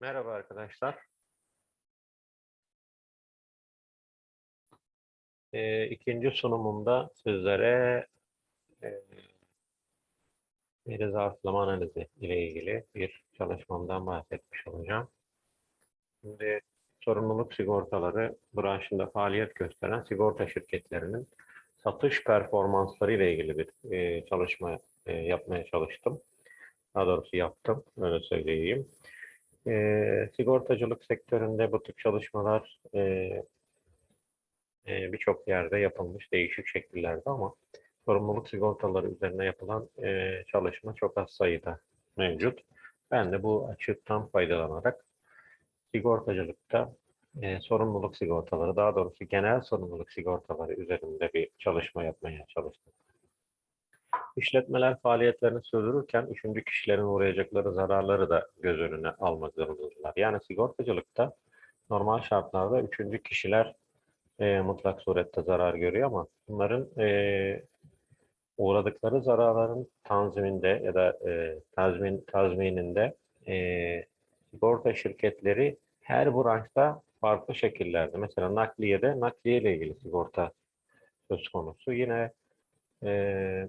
Merhaba arkadaşlar. Ee, ikinci sunumumda sizlere e, veri zarflama analizi ile ilgili bir çalışmamdan bahsetmiş olacağım. Şimdi sorumluluk sigortaları branşında faaliyet gösteren sigorta şirketlerinin satış performansları ile ilgili bir e, çalışma e, yapmaya çalıştım. Daha doğrusu yaptım, öyle söyleyeyim. E, sigortacılık sektöründe bu tür çalışmalar e, e, birçok yerde yapılmış değişik şekillerde ama sorumluluk sigortaları üzerine yapılan e, çalışma çok az sayıda mevcut. Ben de bu açıktan faydalanarak sigortacılıkta e, sorumluluk sigortaları, daha doğrusu genel sorumluluk sigortaları üzerinde bir çalışma yapmaya çalıştım. İşletmeler faaliyetlerini sürdürürken üçüncü kişilerin uğrayacakları zararları da göz önüne almak zorundadırlar. Yani sigortacılıkta normal şartlarda üçüncü kişiler e, mutlak surette zarar görüyor ama bunların e, uğradıkları zararların tanziminde ya da e, tazmin tazmininde e, sigorta şirketleri her branşta farklı şekillerde. Mesela nakliyede nakliye ile ilgili sigorta söz konusu. Yine e,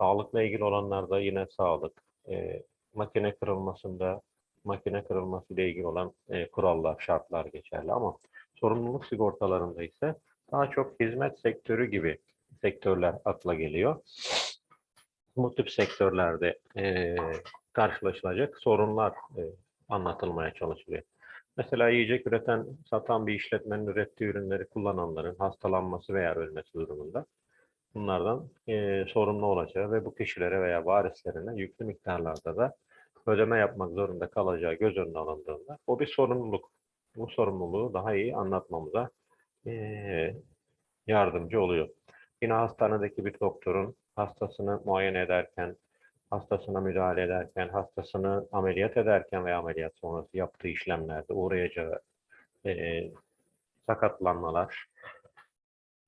sağlıkla ilgili olanlarda yine sağlık. E, makine kırılmasında makine kırılması ile ilgili olan e, kurallar, şartlar geçerli ama sorumluluk sigortalarında ise daha çok hizmet sektörü gibi sektörler akla geliyor. Bu tip sektörlerde e, karşılaşılacak sorunlar e, anlatılmaya çalışılıyor. Mesela yiyecek üreten, satan bir işletmenin ürettiği ürünleri kullananların hastalanması veya ölmesi durumunda bunlardan e, sorumlu olacağı ve bu kişilere veya varislerine yüklü miktarlarda da ödeme yapmak zorunda kalacağı göz önüne alındığında o bir sorumluluk. Bu sorumluluğu daha iyi anlatmamıza e, yardımcı oluyor. Yine hastanedeki bir doktorun hastasını muayene ederken, hastasına müdahale ederken, hastasını ameliyat ederken veya ameliyat sonrası yaptığı işlemlerde uğrayacağı e, sakatlanmalar,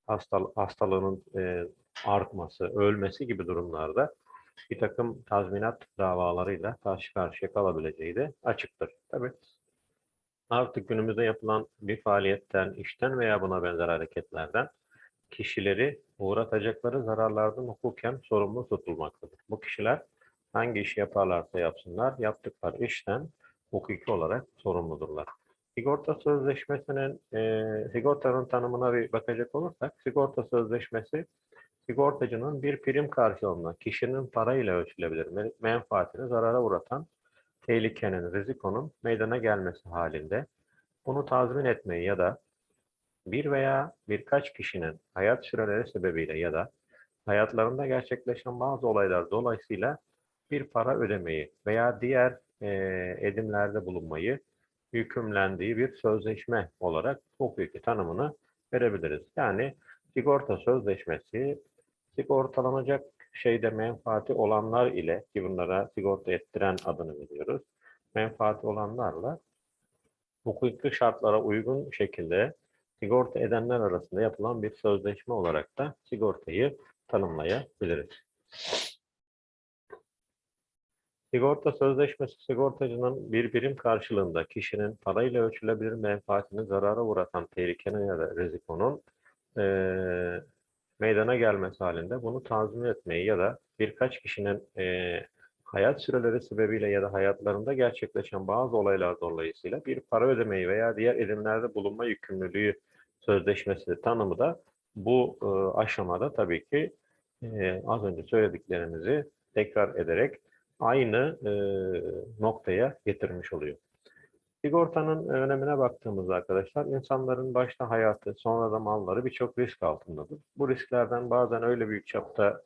hasta, hastalığının e, artması, ölmesi gibi durumlarda bir takım tazminat davalarıyla karşı karşıya kalabileceği de açıktır. Tabii artık günümüzde yapılan bir faaliyetten, işten veya buna benzer hareketlerden kişileri uğratacakları zararlardan hukuken sorumlu tutulmaktadır. Bu kişiler hangi işi yaparlarsa yapsınlar, yaptıkları işten hukuki olarak sorumludurlar. Sigorta sözleşmesinin, e, sigortanın tanımına bir bakacak olursak, sigorta sözleşmesi sigortacının bir prim karşılığında kişinin parayla ölçülebilir menfaatini zarara uğratan tehlikenin, rizikonun meydana gelmesi halinde bunu tazmin etmeyi ya da bir veya birkaç kişinin hayat süreleri sebebiyle ya da hayatlarında gerçekleşen bazı olaylar dolayısıyla bir para ödemeyi veya diğer e, edimlerde bulunmayı hükümlendiği bir sözleşme olarak hukuki tanımını verebiliriz. Yani sigorta sözleşmesi sigortalanacak şeyde menfaati olanlar ile ki bunlara sigorta ettiren adını veriyoruz. Menfaati olanlarla hukuki şartlara uygun şekilde sigorta edenler arasında yapılan bir sözleşme olarak da sigortayı tanımlayabiliriz. Sigorta sözleşmesi sigortacının bir birim karşılığında kişinin parayla ölçülebilir menfaatini zarara uğratan tehlikenin ya da rizikonun e, meydana gelmesi halinde bunu tazmin etmeyi ya da birkaç kişinin e, hayat süreleri sebebiyle ya da hayatlarında gerçekleşen bazı olaylar dolayısıyla bir para ödemeyi veya diğer edimlerde bulunma yükümlülüğü sözleşmesi tanımı da bu e, aşamada tabii ki e, az önce söylediklerimizi tekrar ederek aynı e, noktaya getirmiş oluyor. Sigortanın önemine baktığımızda arkadaşlar insanların başta hayatı sonra da malları birçok risk altındadır. Bu risklerden bazen öyle büyük çapta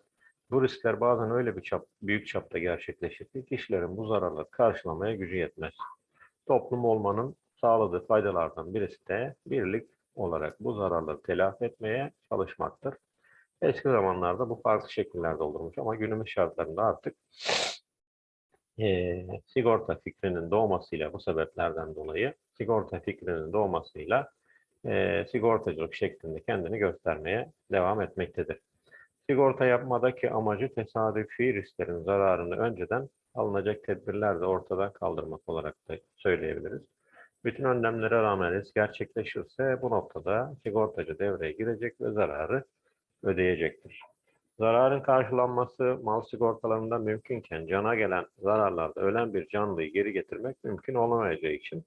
bu riskler bazen öyle bir çap, büyük çapta gerçekleşir ki kişilerin bu zararları karşılamaya gücü yetmez. Toplum olmanın sağladığı faydalardan birisi de birlik olarak bu zararları telafi etmeye çalışmaktır. Eski zamanlarda bu farklı şekillerde olurmuş ama günümüz şartlarında artık e, sigorta fikrinin doğmasıyla bu sebeplerden dolayı sigorta fikrinin doğmasıyla e, sigortacılık şeklinde kendini göstermeye devam etmektedir. Sigorta yapmadaki amacı tesadüfi risklerin zararını önceden alınacak tedbirler de ortadan kaldırmak olarak da söyleyebiliriz. Bütün önlemlere rağmen risk gerçekleşirse bu noktada sigortacı devreye girecek ve zararı ödeyecektir. Zararın karşılanması mal sigortalarında mümkünken cana gelen zararlarda ölen bir canlıyı geri getirmek mümkün olamayacağı için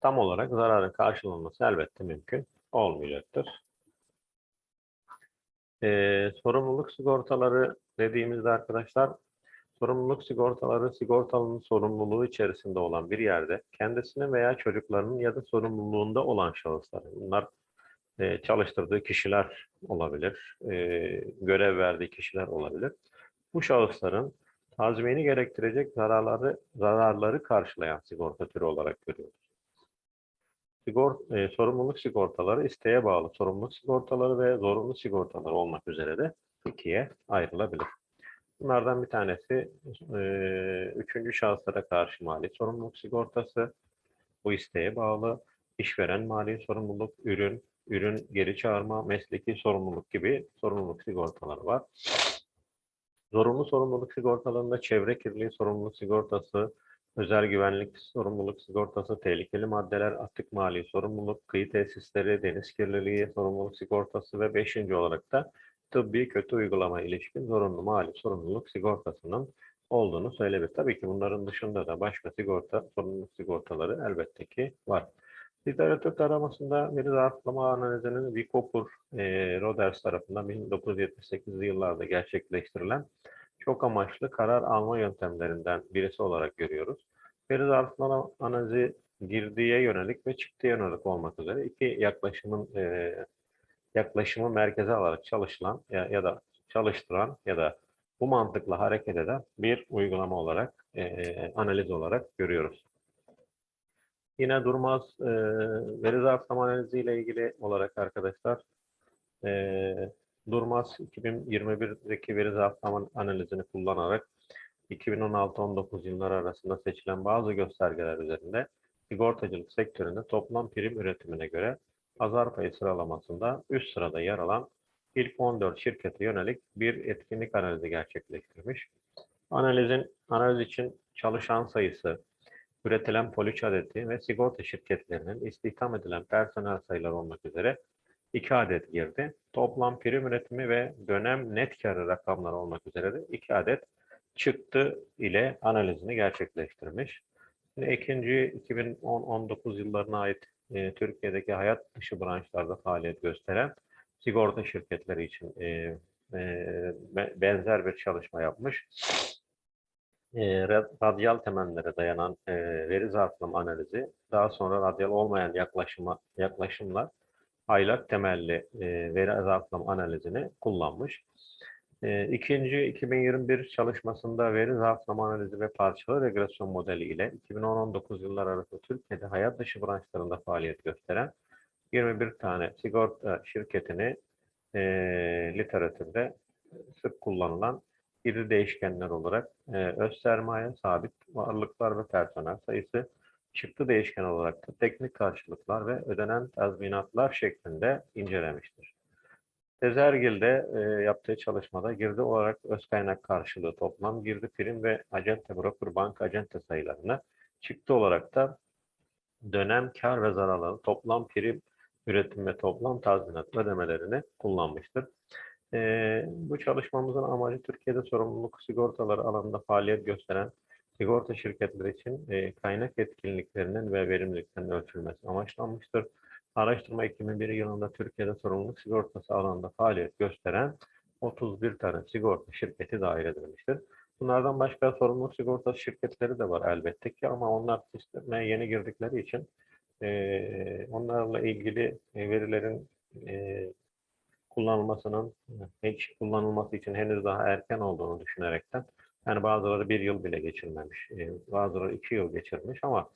tam olarak zararın karşılanması elbette mümkün olmayacaktır. Ee, sorumluluk sigortaları dediğimizde arkadaşlar sorumluluk sigortaları sigortalının sorumluluğu içerisinde olan bir yerde kendisinin veya çocuklarının ya da sorumluluğunda olan şahısların bunlar e, çalıştırdığı kişiler olabilir, e, görev verdiği kişiler olabilir. Bu şahısların tazmini gerektirecek zararları zararları karşılayan sigorta türü olarak görüyoruz. Sigor, e, sorumluluk sigortaları isteğe bağlı sorumluluk sigortaları ve zorunlu sigortaları olmak üzere de ikiye ayrılabilir. Bunlardan bir tanesi e, üçüncü şahıslara karşı mali sorumluluk sigortası. Bu isteğe bağlı işveren mali sorumluluk, ürün, ürün geri çağırma, mesleki sorumluluk gibi sorumluluk sigortaları var. Zorunlu sorumluluk sigortalarında çevre kirliliği sorumluluk sigortası, özel güvenlik sorumluluk sigortası, tehlikeli maddeler, atık mali sorumluluk, kıyı tesisleri, deniz kirliliği sorumluluk sigortası ve beşinci olarak da tıbbi kötü uygulama ilişkin zorunlu mali sorumluluk sigortasının olduğunu söyleyebilir. Tabii ki bunların dışında da başka sigorta, sorumluluk sigortaları elbette ki var. Literatür taramasında veri rahatlama analizinin Vicopur e, Roders tarafından 1978'li yıllarda gerçekleştirilen çok amaçlı karar alma yöntemlerinden birisi olarak görüyoruz. Veri rahatlama analizi girdiye yönelik ve çıktıya yönelik olmak üzere iki yaklaşımın e, yaklaşımı merkeze alarak çalışılan ya, ya da çalıştıran ya da bu mantıkla hareket eden bir uygulama olarak, e, analiz olarak görüyoruz. Yine Durmaz e, veri zarflama analizi ile ilgili olarak arkadaşlar e, Durmaz 2021'deki veri zarflama analizini kullanarak 2016-19 yılları arasında seçilen bazı göstergeler üzerinde sigortacılık sektöründe toplam prim üretimine göre pazar payı sıralamasında üst sırada yer alan ilk 14 şirkete yönelik bir etkinlik analizi gerçekleştirmiş. Analizin analiz için çalışan sayısı, üretilen poliç adeti ve sigorta şirketlerinin istihdam edilen personel sayıları olmak üzere iki adet girdi. Toplam prim üretimi ve dönem net karı rakamları olmak üzere de iki adet çıktı ile analizini gerçekleştirmiş. Şimdi ikinci 2010-19 yıllarına ait e, Türkiye'deki hayat dışı branşlarda faaliyet gösteren sigorta şirketleri için e, e, benzer bir çalışma yapmış. E, radyal temellere dayanan e, veri zarflama analizi, daha sonra radyal olmayan yaklaşıma, yaklaşımla aylak temelli e, veri zarflama analizini kullanmış. E, ikinci 2021 çalışmasında veri zarflama analizi ve parçalı regresyon modeli ile 2010-19 yıllar arasında Türkiye'de hayat dışı branşlarında faaliyet gösteren 21 tane sigorta şirketini e, literatürde sık kullanılan iri değişkenler olarak e, öz sermaye, sabit varlıklar ve personel sayısı, çıktı değişken olarak da teknik karşılıklar ve ödenen tazminatlar şeklinde incelemiştir. Sezergil'de e, yaptığı çalışmada girdi olarak öz kaynak karşılığı toplam girdi prim ve acente broker bank acente sayılarını çıktı olarak da dönem kar ve zararları toplam prim üretim ve toplam tazminat ödemelerini kullanmıştır. E, bu çalışmamızın amacı Türkiye'de sorumluluk sigortaları alanında faaliyet gösteren sigorta şirketleri için e, kaynak etkinliklerinin ve verimliliklerinin ölçülmesi amaçlanmıştır. Araştırma 2001 yılında Türkiye'de sorumluluk sigortası alanında faaliyet gösteren 31 tane sigorta şirketi dahil edilmiştir. Bunlardan başka sorumluluk sigortası şirketleri de var elbette ki ama onlar sisteme yeni girdikleri için e, onlarla ilgili verilerin e, kullanılmasının hiç kullanılması için henüz daha erken olduğunu düşünerekten yani bazıları bir yıl bile geçirmemiş, e, bazıları iki yıl geçirmiş ama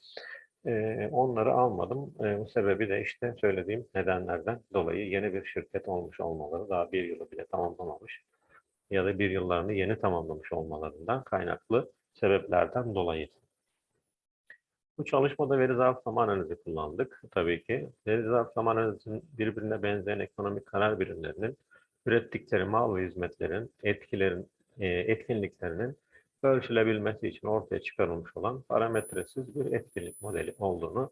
e, onları almadım. E, bu sebebi de işte söylediğim nedenlerden dolayı yeni bir şirket olmuş olmaları daha bir yılı bile tamamlamamış ya da bir yıllarını yeni tamamlamış olmalarından kaynaklı sebeplerden dolayı. Bu çalışmada veri zarf zaman analizi kullandık tabii ki. Veri zarf zaman analizinin birbirine benzeyen ekonomik karar birimlerinin ürettikleri mal ve hizmetlerin etkilerin, e, etkinliklerinin ölçülebilmesi için ortaya çıkarılmış olan parametresiz bir etkinlik modeli olduğunu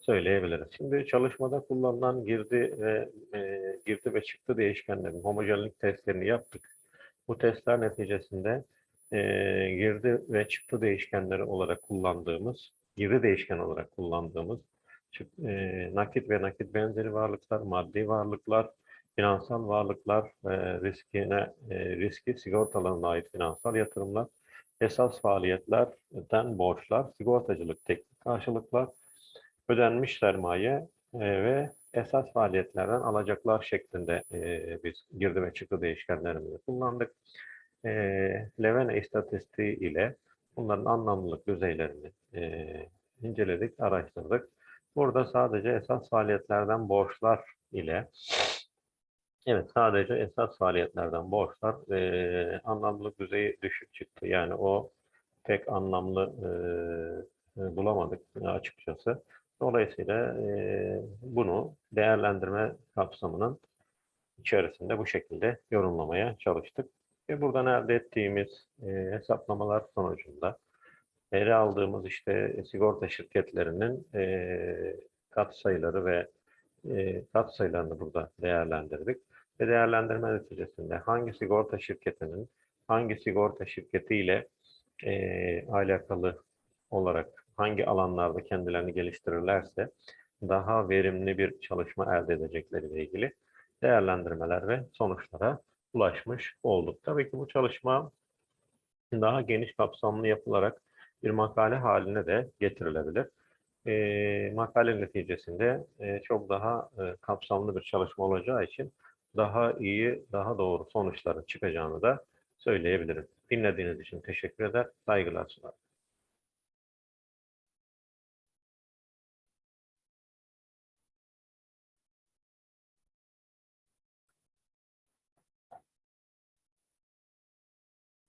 söyleyebiliriz. Şimdi çalışmada kullanılan girdi ve e, girdi ve çıktı değişkenlerin homojenlik testlerini yaptık. Bu testler neticesinde e, girdi ve çıktı değişkenleri olarak kullandığımız, girdi değişken olarak kullandığımız e, nakit ve nakit benzeri varlıklar, maddi varlıklar, finansal varlıklar, e, riskine, e, riski sigortalarına ait finansal yatırımlar, esas faaliyetlerden borçlar, sigortacılık teknik karşılıklar, ödenmiş sermaye e, ve esas faaliyetlerden alacaklar şeklinde e, biz girdi ve çıktı değişkenlerimizi kullandık. E, Levene istatistiği ile bunların anlamlılık düzeylerini e, inceledik, araştırdık. Burada sadece esas faaliyetlerden borçlar ile Evet, sadece esas faaliyetlerden borçlar e, anlamlılık düzeyi düşük çıktı. Yani o pek anlamlı e, bulamadık açıkçası. Dolayısıyla e, bunu değerlendirme kapsamının içerisinde bu şekilde yorumlamaya çalıştık. Ve buradan elde ettiğimiz e, hesaplamalar sonucunda ele aldığımız işte sigorta şirketlerinin e, katsayıları ve e, katsayılarını burada değerlendirdik. Ve değerlendirme neticesinde hangi sigorta şirketinin hangi sigorta şirketiyle e, alakalı olarak hangi alanlarda kendilerini geliştirirlerse daha verimli bir çalışma elde edecekleriyle ilgili değerlendirmeler ve sonuçlara ulaşmış olduk. Tabii ki bu çalışma daha geniş kapsamlı yapılarak bir makale haline de getirilebilir. E, makale neticesinde e, çok daha e, kapsamlı bir çalışma olacağı için daha iyi, daha doğru sonuçların çıkacağını da söyleyebilirim. Dinlediğiniz için teşekkür eder, saygılar sunarım.